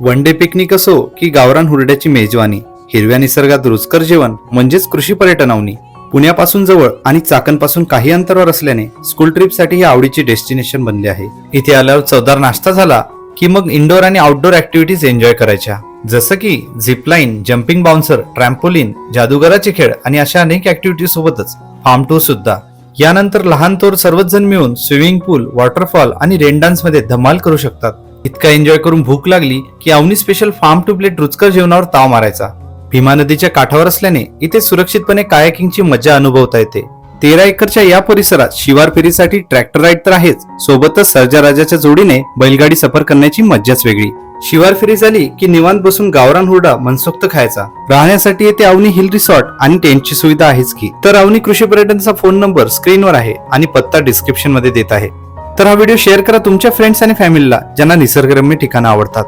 One day picnic असो की गावरान हुरड्याची मेजवानी हिरव्या निसर्गात रुचकर जेवण म्हणजेच कृषी पर्यटनावनी. पुण्यापासून जवळ आणि चाकणपासून काही अंतरावर असल्याने स्कूल ट्रिपसाठी ही आवडीची डेस्टिनेशन बनले आहे. इथे आल्यावर चवदार नाश्ता झाला की मग इंडोर आणि आउटडोर ऍक्टिव्हिटीज एन्जॉय करायच्या. जसं की झिपलाईन जम्पिंग बाउन्सर ट्रॅम्पोलिन जादूगराचे खेळ आणि अशा अनेक ऍक्टिव्हिटी सोबतच. फार्म टूर सुद्धा. यानंतर लहान तोर सर्वच जण मिळून स्विमिंग पूल वॉटरफॉल आणि रेन डान्समध्ये धमाल करू शकतात. इतका एन्जॉय करून भूक लागली की Avani special farm to plate रुचकर जेवणावर ताव मारायचा. भीमा नदीच्या काठावर असल्याने इथे सुरक्षितपणे कायाकिंगची मजा अनुभवता येते. तेरा एकरच्या या परिसरात शिवार फेरीसाठी ट्रॅक्टर राईड तर आहेच सोबतच सर्जा राजाच्या जोडीने बैलगाडी सफर करण्याची मज्जाच वेगळी. शिवार फेरी झाली की निवांत बसून गावरान हुरडा मनसोक्त खायचा. राहण्यासाठी येथे अवनी हिल रिसॉर्ट आणि टेंटची सुविधा आहेच की. तर अवनी कृषी पर्यटनचा फोन नंबर स्क्रीनवर आहे आणि पत्ता डिस्क्रिप्शनमध्ये देत आहे. तर हा व्हिडिओ शेअर करा तुमच्या फ्रेंड्स आणि फॅमिलीला ज्यांना निसर्गरम्य ठिकाणं आवडतात.